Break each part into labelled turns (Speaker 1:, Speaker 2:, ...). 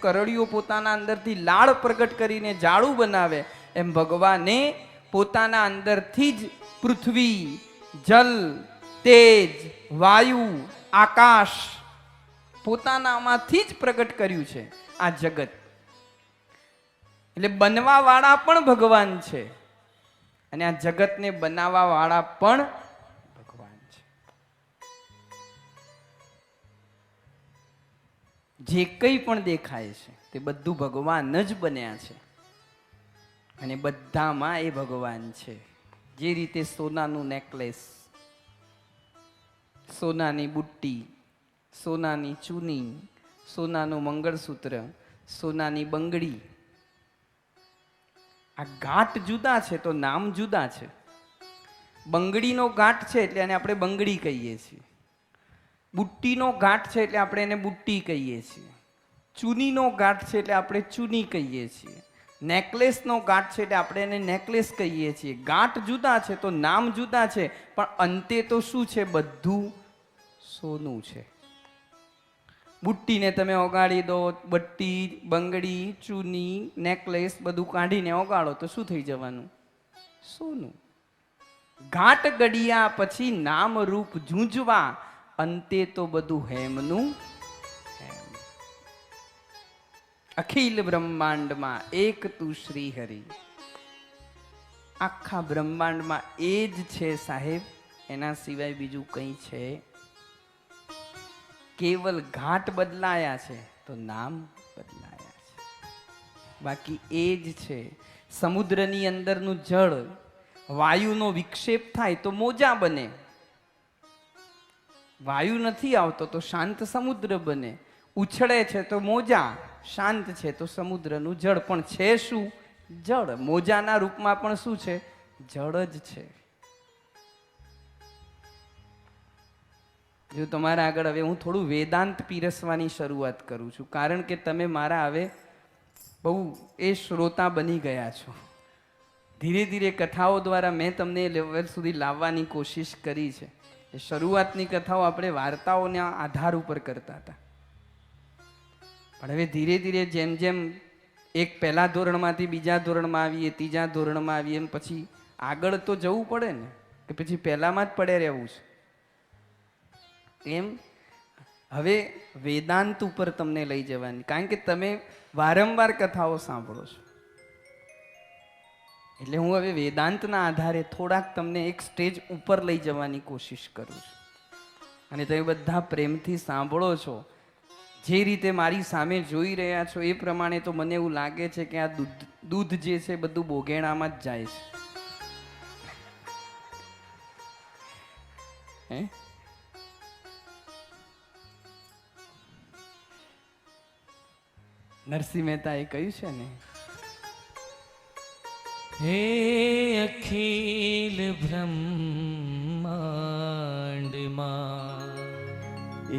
Speaker 1: કરડિયો પોતાના અંદરથી લાળ પ્રગટ કરીને જાડું બનાવે, એમ ભગવાને પોતાના અંદરથી જ પૃથ્વી, જલ, તેજ, વાયુ, આકાશ પોતાનામાંથી જ પ્રગટ કર્યું છે આ જગત. એટલે બનવા વાળા પણ ભગવાન છે. અને આ જગતને બનાવવા વાળા પણ જે કંઈ પણ દેખાય છે, તે બધું ભગવાન જ બન્યા છે. અને બધામાં એ ભગવાન છે. જે રીતે સોનાનું નેકલેસ, સોનાની બુટ્ટી, સોનાની ચૂની, સોનાનું મંગળસૂત્ર, સોનાની બંગડી, આ ઘાટ જુદા છે તો નામ જુદા છે. બંગડીનો ઘાટ છે એટલે એને આપણે બંગડી કહીએ છીએ. બુટ્ટીનો ગાંઠ છે એટલે આપણે એને બુટ્ટી કહીએ છીએ. ચૂનીનો ગાંઠ છે એટલે આપણે ચૂની કહીએ છીએ. નેકલેસનો ગાંઠ છે એટલે આપણે એને નેકલેસ કહીએ છીએ. ગાંઠ જુદા છે તો નામ જુદા છે, પણ અંતે તો શું છે? બધું સોનું છે. બુટ્ટીને તમે ઓગાળી દો, બટ્ટી, બંગડી, ચૂની, નેકલેસ બધું કાઢીને ઓગાળો તો શું થઈ જવાનું? સોનું. ઘાટ ગડિયા પછી નામ રૂપ ઝૂંઝવા અંતે તો બધું હેમનું હેમ. અખિલ બ્રહ્માંડમાં એક તું શ્રી હરિ આખા બ્રહ્માંડમાં એ જ છે સાહેબ, એના સિવાય બીજું કંઈ છે? કેવલ ઘાટ બદલાયા છે તો નામ બદલાયા છે. બાકી એ જ છે. સમુદ્રની અંદરનું જળ, વાયુનો વિક્ષેપ થાય તો મોજા બને. વાયુ નથી આવતો તો શાંત સમુદ્ર બને. ઉછળે છે તો મોજા. શાંત છે તો સમુદ્રનું જળ. પણ છે શું? જળ. મોજાના રૂપમાં પણ શું છે? જળ જ છે. જો તમારા આગળ હવે હું થોડું વેદાંત પીરસવાની શરૂઆત કરું છું. કારણ કે તમે મારા હવે બહુ એ શ્રોતા બની ગયા છો. ધીરે ધીરે કથાઓ દ્વારા મેં તમને એ લેવલ સુધી લાવવાની કોશિશ કરી છે. એ શરૂઆતની કથાઓ આપણે વાર્તાઓના આધાર ઉપર કરતા હતા. પણ હવે ધીરે ધીરે જેમ જેમ એક પહેલા ધોરણમાંથી બીજા ધોરણમાં આવીએ, ત્રીજા ધોરણમાં આવીએ, એમ પછી આગળ તો જવું પડે ને, કે પછી પહેલામાં જ પડે રહેવું છે. એમ હવે વેદાંત ઉપર તમને લઈ જવાની. કારણ કે તમે વારંવાર કથાઓ સાંભળો છો. એટલે હું હવે વેદાંતના આધારે થોડાક તમને એક સ્ટેજ ઉપર લઈ જવાની કોશિશ કરું છું. અને તમે બધા પ્રેમથી સાંભળો છો. જે રીતે મારી સામે જોઈ રહ્યા છો એ પ્રમાણે તો મને એવું લાગે છે કે આ દૂધ દૂધ જે છે બધું બોગેણામાં જ જાય છે. હે? નરસિંહ મહેતાએ કહ્યું છે ને
Speaker 2: હે અખિલ બ્રહ્માંડમાં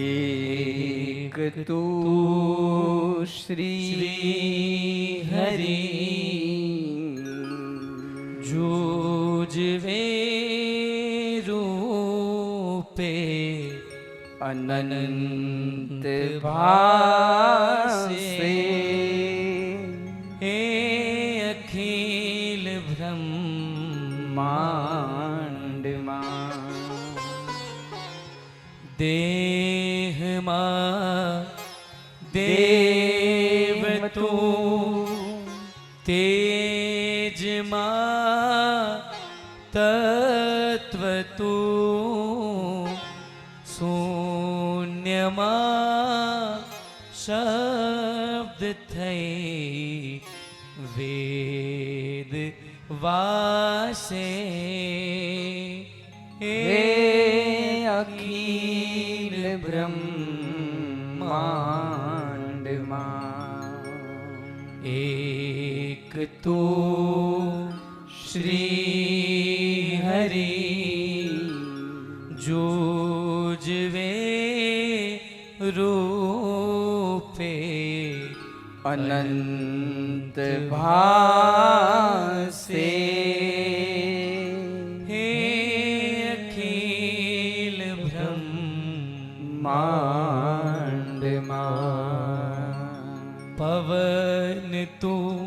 Speaker 1: એક તું શ્રી હરિ
Speaker 2: જોજવે રૂપે
Speaker 1: અનંત ભાસે.
Speaker 2: વેદ વાસે
Speaker 1: હે અખિલ બ્રહ્માંડમાં.
Speaker 2: એક તો શ્રી
Speaker 1: અનંત ભાસે
Speaker 2: હે અખિલ બ્રહ્મ
Speaker 1: માંડમાં
Speaker 2: પવન તું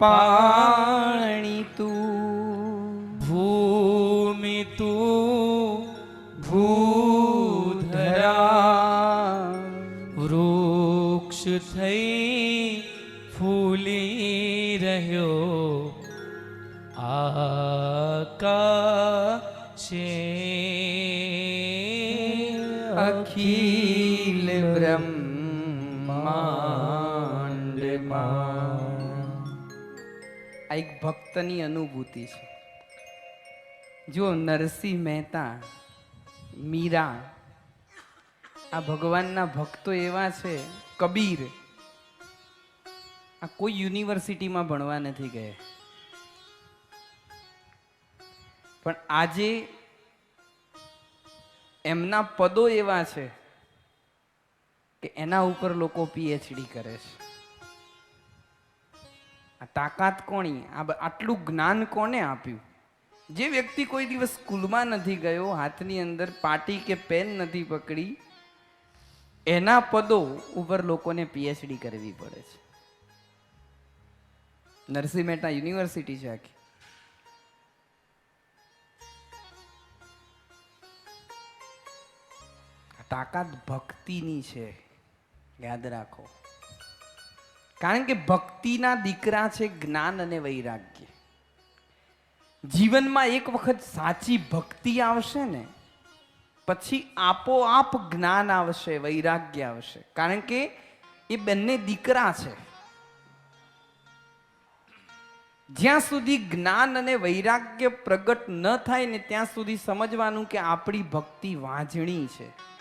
Speaker 1: પાણી તું
Speaker 2: ભૂમિ તું
Speaker 1: ભૂધરા
Speaker 2: વૃક્ષ થઈ
Speaker 1: અખિલ બ્રહ્માંડમાં આ એક ભક્તની અનુભૂતિ છે જો નરસિંહ મહેતા મીરા આ ભગવાનના ભક્તો એવા છે કબીર આ કોઈ યુનિવર્સિટીમાં ભણવા નથી ગયા પણ આજે એમના પદો એવા છે કે એના ઉપર લોકો પીએચડી કરે છે. આ તાકાત કોણી આટલું જ્ઞાન કોને આપ્યું? જે વ્યક્તિ કોઈ દિવસ સ્કૂલમાં નથી ગયો, હાથની અંદર પાટી કે પેન નથી પકડી, એના પદો ઉપર લોકોને પીએચડી કરવી પડે છે. નરસિંહ મહેતા યુનિવર્સિટી છે આખી. તાકાત ભક્તિની છે. યાદ રાખો. કારણ કે ભક્તિના દીકરા છે જ્ઞાન અને વૈરાગ્ય. જીવનમાં એક વખત સાચી ભક્તિ આવશે ને, પછી આપોઆપ જ્ઞાન આવશે, વૈરાગ્ય આવશે. કારણ કે એ બંને દીકરા છે. જ્યાં સુધી જ્ઞાન અને વૈરાગ્ય પ્રગટ ન થાય ને ત્યાં સુધી સમજવાનું કે આપણી ભક્તિ વાંજણી છે.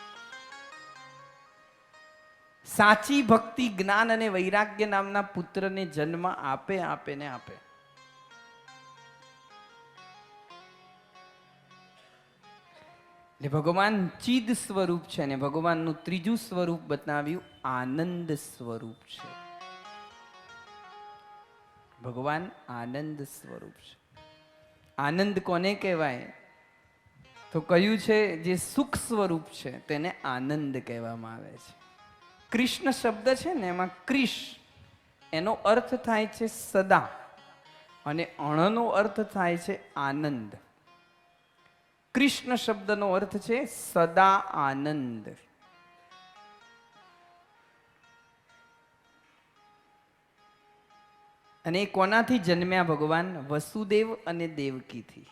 Speaker 1: સાચી ભક્તિ, જ્ઞાન અને વૈરાગ્ય નામના પુત્રને જન્મ આપે આપે ને આપે. ભગવાન ચિદ સ્વરૂપ છે અને ભગવાનનું ત્રીજું સ્વરૂપ બતાવ્યું, આનંદ સ્વરૂપ છે. ભગવાન આનંદ સ્વરૂપ છે. આનંદ કોને કહેવાય? તો કયું છે, જે સુખ સ્વરૂપ છે, તેને આનંદ કહેવામાં આવે છે. કૃષ્ણ શબ્દ છે ને એમાં ક્રિશ, એનો અર્થ થાય છે સદા અને અણનો અર્થ થાય છે આનંદ. કૃષ્ણ શબ્દનો અર્થ છે સદા આનંદ. અને એ કોનાથી જન્મ્યા ભગવાન? વસુદેવ અને દેવકીથી.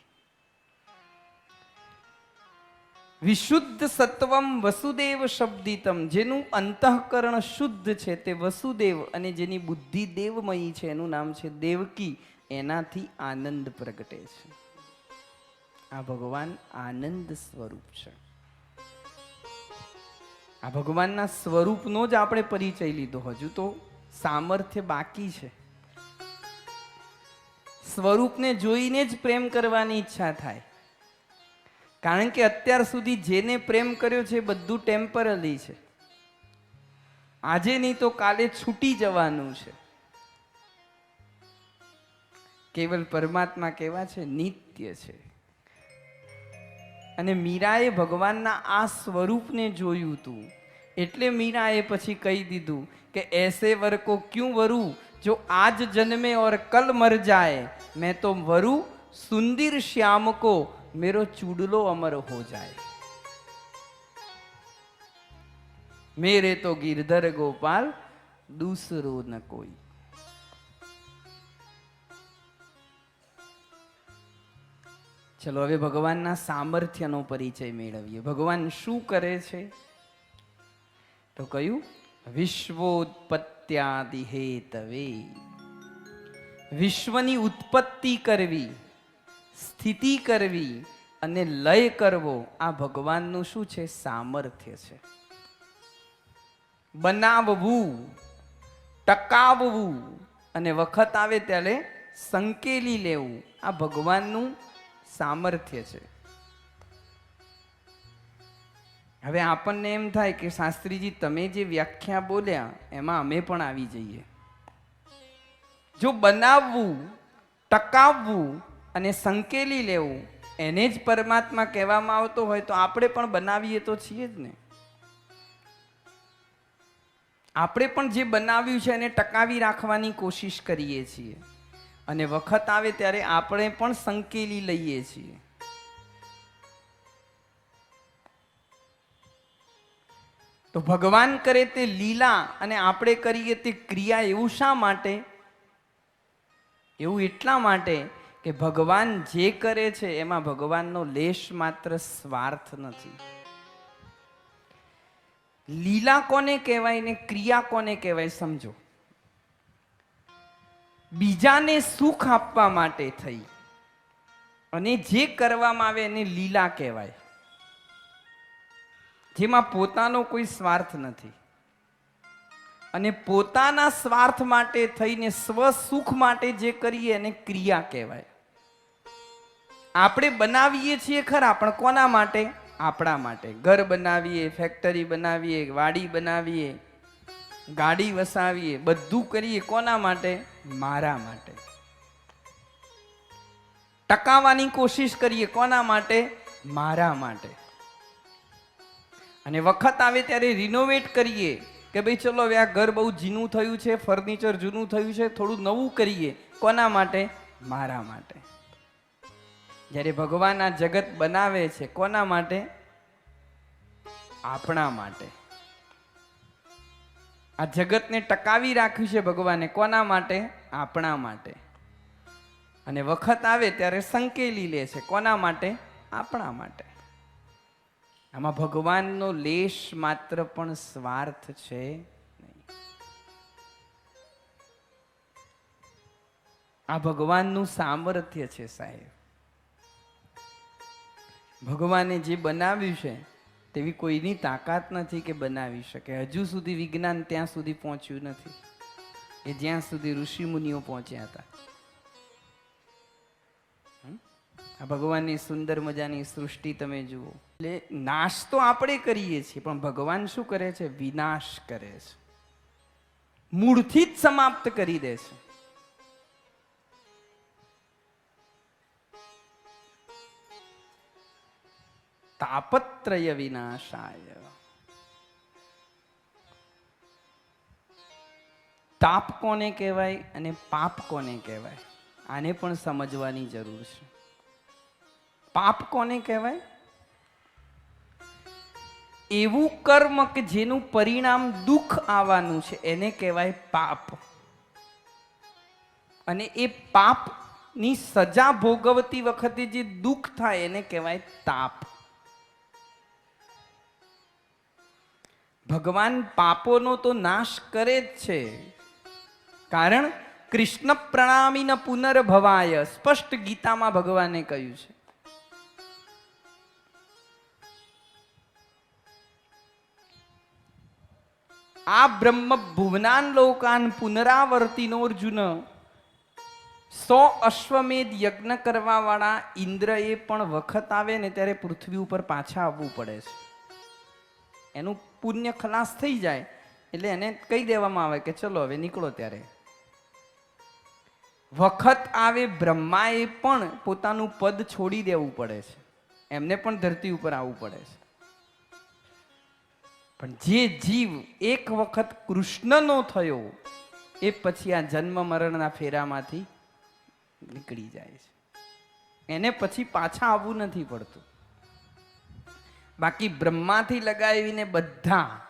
Speaker 1: વિશુદ્ધ સત્વમ વસુદેવ શબ્દિતમ. જેનું અંતઃકરણ શુદ્ધ છે તે વસુદેવ અને જેની બુદ્ધિ દેવમયી છે, એનું નામ છે દેવકી. એનાથી આનંદ પ્રગટે છે. આ ભગવાન આનંદ સ્વરૂપ છે. આ ભગવાનના સ્વરૂપનો જ આપણે પરિચય લીધો. હજુ તો સામર્થ્ય બાકી છે. સ્વરૂપને જોઈને જ પ્રેમ કરવાની ઈચ્છા થાય. કારણ કે અત્યાર સુધી જેને પ્રેમ કર્યો છે બધું ટેમ્પરરી છે. આજે નહીં તો કાલે છૂટી જવાનું છે. કેવલ પરમાત્મા કેવા છે? નિત્ય છે. અને મીરાએ ભગવાનના આ સ્વરૂપને જોયું હતું એટલે મીરાએ પછી કહી દીધું કે એસે વર કો ક્યું વરું? જો આજ જન્મે ઓર કલ મર જાય, મેં તો વરુ સુંદર શ્યામ કો મેરો ચૂડલો અમર હો જાય મેરે તો ગિરધર ગોપાલ દૂસરો ન કોઈ ચલો હવે ભગવાનના સામર્થ્યનો પરિચય મેળવીએ ભગવાન શું કરે છે તો કયું વિશ્વોત્પત્યાદિ હેતવે વિશ્વની ઉત્પત્તિ કરવી સ્થિતિ કરવી અને લય કરવો આ ભગવાનનું શું છે? સામર્થ્ય છે. બનાવવું, ટકાવવું અને વખત આવે ત્યારે સંકેલી લેવું આ ભગવાનનું સામર્થ્ય છે. હવે આપણને એમ થાય કે શાસ્ત્રીજી, તમે જે વ્યાખ્યા બોલ્યા, એમાં અમે પણ આવી જઈએ. જો બનાવવું, ટકાવવું અને સંકેલી લેવું. એને જ પરમાત્મા કહેવામાં આવતો હોય તો આપણે પણ બનાવીએ તો છીએ જ ને. આપણે પણ જે બનાવ્યું છે એને ટકાવી રાખવાની કોશિશ કરીએ છીએ. અને વખત આવે ત્યારે આપણે પણ સંકેલી લઈએ છીએ. તો ભગવાન કરે તે લીલા અને આપણે કરીએ તે ક્રિયા એવું શા માટે? એવું એટલા માટે કે ભગવાન જે કરે છે એમાં ભગવાનનો લેશ માત્ર સ્વાર્થ નથી. લીલા કોને કહેવાય ને ક્રિયા કોને કહેવાય સમજો. બીજાને સુખ આપવા માટે થઈ. અને જે કરવામાં આવે એને લીલા કહેવાય. જેમાં પોતાનો કોઈ સ્વાર્થ નથી. અને પોતાના સ્વાર્થ માટે થઈને સ્વસુખ માટે જે કરીએ એને ક્રિયા કહેવાય. આપણે બનાવીએ છીએ ખરા, પણ કોના માટે? આપણા માટે. ઘર બનાવીએ ફેક્ટરી બનાવીએ, વાડી બનાવીએ, ગાડી વસાવીએ, બધું કરીએ કોના માટે? મારા માટે. ટકાવવાની કોશિશ કરીએ કોના માટે? મારા માટે. અને વખત આવે ત્યારે રિનોવેટ કરીએ કે ભાઈ ચલો હવે આ ઘર બહુ જૂનું થયું છે ફર્નિચર જૂનું થયું છે, થોડું નવું કરીએ. કોના માટે? મારા માટે. જ્યારે ભગવાન આ જગત બનાવે છે, કોના માટે? આપણા માટે. આ જગતને ટકાવી રાખ્યું છે ભગવાને, કોના માટે? આપણા માટે. અને વખત આવે ત્યારે સંકેલી લે છે, કોના માટે? આપણા માટે. આમાં ભગવાનનો લેશ માત્ર પણ સ્વાર્થ છે આ ભગવાનનું સામર્થ્ય છે સાહેબ. ભગવાને જે બનાવ્યું છે, તેવી કોઈની તાકાત નથી કે બનાવી શકે. હજુ સુધી વિજ્ઞાન ત્યાં સુધી પહોંચ્યું નથી. કે જ્યાં સુધી ઋષિ મુનિઓ પહોંચ્યા હતા. આ ભગવાનની સુંદર મજાની સૃષ્ટિ તમે જુઓ. એટલે નાશ તો આપણે કરીએ છીએ, પણ ભગવાન શું કરે છે? વિનાશ કરે છે. મૂળથી જ સમાપ્ત કરી દે છે. તાપત્રય વિનાશાય તાપ કોને કહેવાય અને પાપ કોને કહેવાય આને પણ સમજવાની જરૂર છે. પાપ કોને કહેવાય? એવું કર્મ કે જેનું પરિણામ દુઃખ આવવાનું છે, એને કહેવાય પાપ. અને એ પાપની સજા ભોગવતી વખતે જે દુઃખ થાય, એને કહેવાય તાપ. ભગવાન પાપોનો તો નાશ કરે જ છે. કારણ કૃષ્ણ પ્રણામી ન પુનર્ભવાય, સ્પષ્ટ ગીતામાં ભગવાને કહ્યું છે. આ બ્રહ્મ ભુવનાન લોકાન પુનરાવર્તિનો અર્જુન, સો અશ્વમેધ યજ્ઞ કરવા વાળા ઇન્દ્રએ પણ વખત આવે ને ત્યારે પૃથ્વી ઉપર પાછા આવવું પડે છે. એનું પુણ્ય ખલાસ થઈ જાય, એટલે એને કહી દેવામાં આવે કે ચલો હવે નીકળો ત્યારે. વખત આવે બ્રહ્માએ પણ પોતાનું પદ છોડી દેવું પડે છે. એમને પણ ધરતી ઉપર આવવું પડે છે. પણ જે જીવ એક વખત કૃષ્ણનો થયો, એ પછી આ જન્મ મરણના ફેરામાંથી નીકળી જાય છે. એને પછી પાછા આવવું નથી પડતું. બાકી બ્રહ્માથી લગાવીને બધા,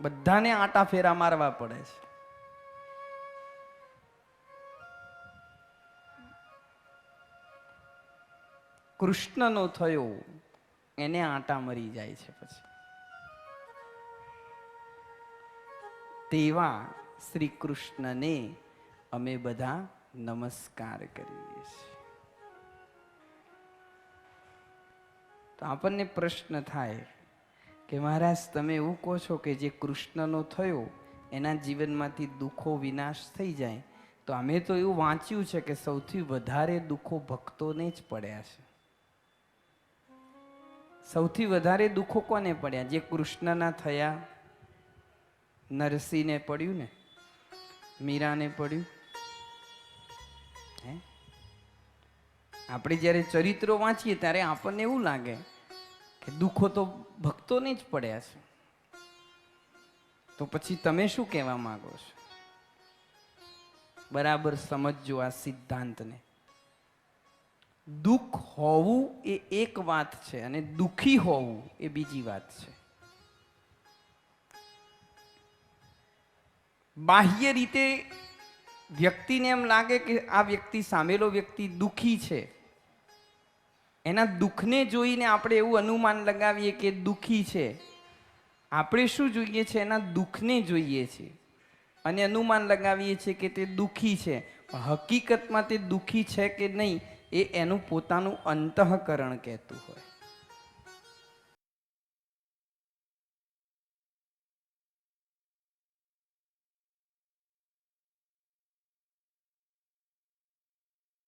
Speaker 1: બધાને આટા ફેરા મારવા પડે છે. કૃષ્ણનો થયો, એને આટા મરી જાય છે પછી. તેવા શ્રી કૃષ્ણને અમે બધા નમસ્કાર કરીએ છીએ. તો આપણને પ્રશ્ન થાય કે મહારાજ, તમે એવું કહો છો કે જે કૃષ્ણનો થયો, એના જીવનમાંથી દુઃખો વિનાશ થઈ જાય, તો અમે તો એવું વાંચ્યું છે કે સૌથી વધારે દુઃખો ભક્તોને જ પડ્યા છે. સૌથી વધારે દુઃખો કોને પડ્યા? જે કૃષ્ણના થયા નરસિંહને પડ્યું ને, મીરાને પડ્યું. હે? આપણે જ્યારે ચરિત્રો વાંચીએ ત્યારે આપણને એવું લાગે કે દુઃખો તો ભક્તોને જ પડ્યા છે. તો પછી તમે શું કહેવા માંગો છો? બરાબર સમજજો આ સિદ્ધાંતને. દુઃખ હોવું એ એક વાત છે અને દુઃખી હોવું એ બીજી વાત છે. બાહ્ય રીતે વ્યક્તિને એમ લાગે કે આ વ્યક્તિ સામેલો વ્યક્તિ દુઃખી છે. એના દુઃખને જોઈને આપણે એવું અનુમાન લગાવીએ કે દુઃખી છે. આપણે શું જોઈએ છે? એના દુઃખને જોઈએ છીએ અને અનુમાન લગાવીએ છીએ કે તે દુઃખી છે. હકીકતમાં તે દુઃખી છે કે નહીં એ એનું પોતાનું અંતઃકરણ કહેતું હોય.